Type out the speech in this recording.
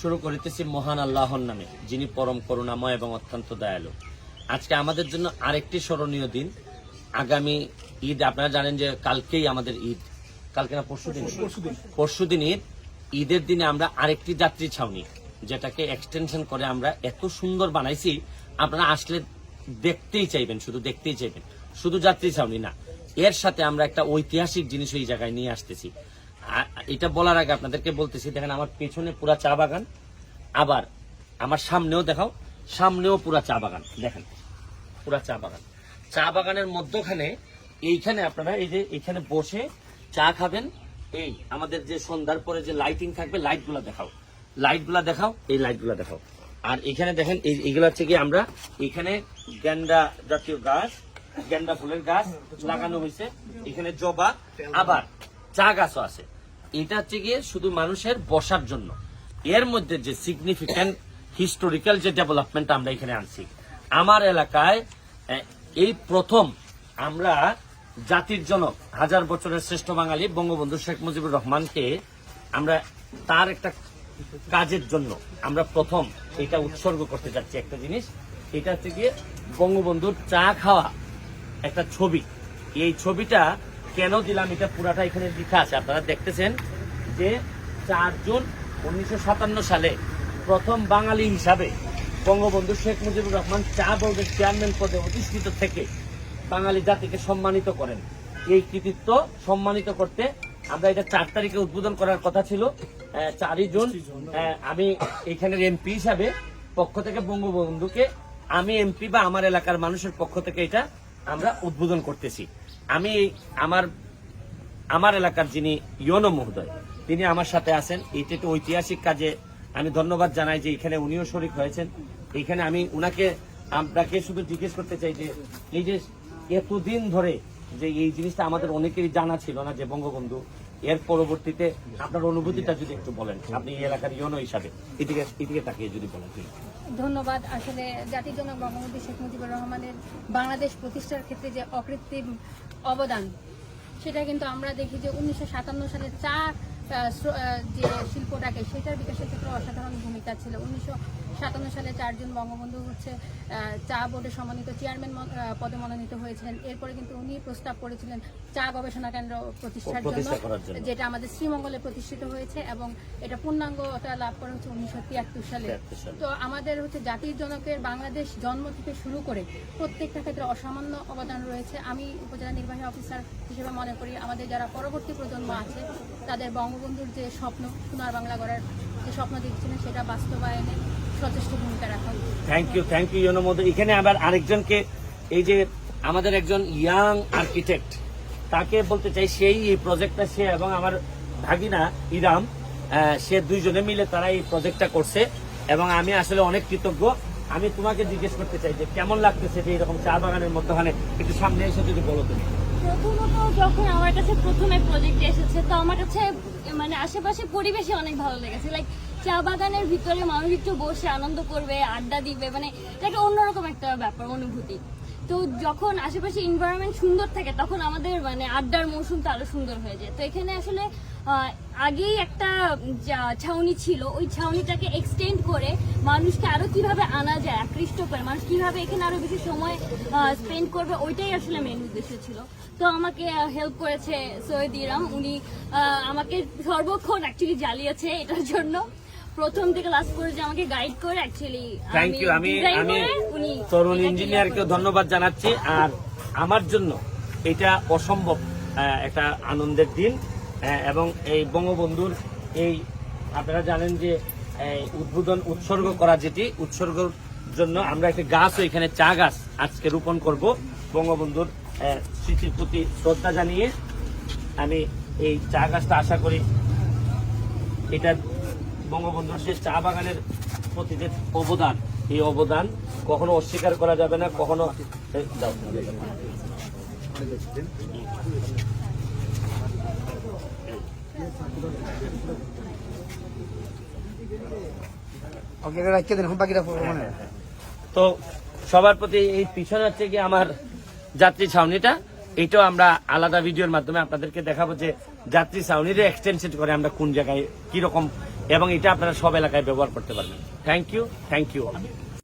শুরু করিতেছি মহান আল্লাহর নামে যিনি পরম করুণাময় এবং অত্যন্ত দয়ালু। আজকে আমাদের জন্য আরেকটি স্মরণীয় দিন। আগামী ঈদ আপনারা জানেন যে কালকেই আমাদের ঈদ। কালকে না পরশু দিন? পরশু দিন। ঈদ। ঈদের দিনে আমরা আরেকটি যাত্রী ছাউনি যেটাকে এক্সটেনশন করে আমরা এত সুন্দর বানাইছি আপনারা আসলে দেখতেই চাইবেন শুধু দেখতেই চাইবেন। শুধু যাত্রী ছাউনি না এর সাথে আমরা একটা ঐতিহাসিক জিনিস এই জায়গায় নিয়ে আসতেছি। এটা বলার আগে আপনাদেরকে বলতেছি, দেখেন আমার পেছনে পুরা চা বাগান, আবার আমার সামনেও দেখাও, সামনেও পুরা চা বাগান, দেখেন, পুরা চা বাগান। চা বাগানের মধ্যখানে এইখানে আপনারা এই যে এখানে বসে চা খাবেন, এই আমাদের যে সন্ধ্যার পরে যে লাইটিং থাকবে লাইটগুলো দেখাও। লাইটগুলো দেখাও, এই লাইটগুলো দেখাও। আর এখানে দেখেন, এই এগুলো হচ্ছে কি আমরা এখানে গেন্ডা জাতীয় গাছ গেন্ডা ফুলের গাছ লাগানো হয়েছে, এখানে জবা, আবার চা গাছও আছে। এটা হচ্ছে গিয়ে শুধু মানুষের বসার জন্য। এর মধ্যে যে সিগনিফিক্যান্ট হিস্টোরিক্যাল যে ডেভেলপমেন্ট আমরা এখানে আনছি, আমার এলাকায় এই প্রথম আমরা জাতির জনক, হাজার বছরের শ্রেষ্ঠ বাঙালি বঙ্গবন্ধু শেখ মুজিবুর রহমানকে আমরা তার একটা কাজের জন্য আমরা প্রথম এটা উৎসর্গ করতে যাচ্ছি একটা জিনিস। এটা হচ্ছে গিয়ে বঙ্গবন্ধুর চা খাওয়া একটা ছবি। এই ছবিটা কেন দিলাম? এটা পুরাটা এখানে লেখা আছে। আপনারা দেখতেছেন যে চার জুন উনিশশো সাতান্ন সালে প্রথম বাঙালি হিসাবে বঙ্গবন্ধু শেখ মুজিবুর রহমান চা বোর্ডের চেয়ারম্যান পদে অধিষ্ঠিত থেকে বাঙালি জাতিকে সম্মানিত করেন। এই কৃতিত্ব সম্মানিত করতে আমরা এটা চার তারিখে উদ্বোধন করার কথা ছিল। চারই জুন। আমি এখানের এমপি হিসাবে পক্ষ থেকে বঙ্গবন্ধুকে আমি এমপি বা আমার এলাকার মানুষের পক্ষ থেকে এটা আমরা উদ্বোধন করতেছি। আমি আমার আমার এলাকার যিনি ইয়নো মহোদয়, তিনি আমার সাথে আছেন। এইটা একটু ঐতিহাসিক কাজে আমি ধন্যবাদ জানাই যে এখানে উনিও শরিক হয়েছেন। এখানে আমি উনাকে, আপনাকে শুধু জিজ্ঞেস করতে চাই যে, এই যে এতদিন ধরে যে এই জিনিসটা আমাদের অনেকেরই জানা ছিল না যে বঙ্গবন্ধু এর পরবর্তীতে আপনার অনুভূতিটা যদি একটু বলেন, আপনি এই এলাকার ইয়নো হিসাবে, এদিকে এদিকে তাকিয়ে যদি বলেন ধন্যবাদ। আসলে জাতির জনক বঙ্গবন্ধু শেখ মুজিবুর রহমানের বাংলাদেশ প্রতিষ্ঠার ক্ষেত্রে যে অকৃত্রিম অবদান, সেটা কিন্তু আমরা দেখি যে উনিশশো সাতান্ন সালে চা যে শিল্পটাকে, সেটার বিকাশের ক্ষেত্রে অসাধারণ ভূমিকা ছিল। উনিশশো সাতান্ন সালে চারজন বঙ্গবন্ধু হচ্ছে চা বোর্ডের সম্মানিত চেয়ারম্যান পদে মনোনীত হয়েছিলেন এরপরে কিন্তু উনি প্রস্তাব করেছিলেন চা গবেষণা কেন্দ্র প্রতিষ্ঠার জন্য। যেটা আমাদের শ্রীমঙ্গলে প্রতিষ্ঠিত হয়েছে এবং এটা পূর্ণাঙ্গতা লাভ করা হচ্ছে উনিশশো তিয়াত্তর সালে 73 সালে। তো আমাদের হচ্ছে জাতির জনকের বাংলাদেশ জন্ম থেকে শুরু করে প্রত্যেকটা ক্ষেত্রে অসামান্য অবদান রয়েছে আমি উপজেলা নির্বাহী অফিসার হিসেবে মনে করি আমাদের যারা পরবর্তী প্রজন্ম আছে তাদের বঙ্গবন্ধুর যে স্বপ্ন সোনার বাংলা গড়ার যে স্বপ্ন দেখছিলেন সেটা বাস্তবায়নে সচেষ্ট ভূমিকা রাখা থ্যাংক ইউ থ্যাংক ইউ ইউনো মধ্যে এখানে আবার আরেকজনকে এই যে আমাদের একজন ইয়াং আর্কিটেক্ট তাকে বলতে চাই সেই এই প্রজেক্টটা সে এবং আমার ভাগিনা ইরাম সে দুইজনে মিলে তারা এই প্রজেক্টটা করছে এবং আমি আসলে অনেক কৃতজ্ঞ। আমি তোমাকে জিজ্ঞেস করতে চাই যে কেমন লাগতেছে যে এরকম চা বাগানের মধ্যখানে? একটু সামনে এসে যদি বলো তুমি। প্রথমত যখন আমার কাছে প্রথমে প্রজেক্ট এসেছে তো আমার কাছে মানে আশেপাশে পরিবেশে অনেক ভালো লেগেছে। লাইক চা বাগানের ভিতরে মানুষ একটু বসে আনন্দ করবে, আড্ডা দিবে মানে একটা অন্যরকম একটা ব্যাপার, অনুভূতি। তো যখন আশেপাশে এনভায়রনমেন্ট সুন্দর থাকে, তখন আমাদের মানে আড্ডার মৌসুমটা আরও সুন্দর হয়ে যায়। তো এখানে আসলে আগেই একটা ছাউনি ছিল, ওই ছাউনিটাকে এক্সটেন্ড করে মানুষকে আরও কীভাবে আনা যায়, আকৃষ্ট করে, মানুষ কীভাবে এখানে আরও বেশি সময় স্পেন্ড করবে, ওইটাই আসলে মেন উদ্দেশ্য ছিল। তো আমাকে হেল্প করেছে সৈয়দ ইরাম। উনি আমাকে সর্বক্ষণ অ্যাকচুয়ালি জ্বালিয়েছে এটার জন্য। প্রথম থেকে লাস্ট পর্যন্ত আমাকে গাইড করে অ্যাকচুয়ালি থ্যাংক ইউ আমি আমি তরুণ ইঞ্জিনিয়ারকেও ধন্যবাদ জানাচ্ছি। আর আমার জন্য এটা অসম্ভব একটা আনন্দের দিন। এবং এই বঙ্গবন্ধুর এই আপনারা জানেন যে উদ্বোধন উৎসর্গ করা যেটি উৎসর্গর জন্য আমরা একটা গাছও এখানে চা গাছ আজকে রোপণ করব। বঙ্গবন্ধুর স্মৃতির প্রতি শ্রদ্ধা জানিয়ে আমি এই চা গাছটা আশা করি এটা বঙ্গবন্ধুর সে চা বাগানের প্রতি যে অবদান এই অবদান কখনো অস্বীকার করা যাবে না কখনো তো সবার প্রতি এই পিছনে হচ্ছে কি আমার যাত্রী ছাউনিটা এটাও আমরা আলাদা ভিডিওর মাধ্যমে আপনাদেরকে দেখাবো যে যাত্রী ছাউনির এক্সটেনশন করে আমরা কোন জায়গায় কি রকম এবং এটা আপনারা সব এলাকায় ব্যবহার করতে পারবেন। Thank you thank you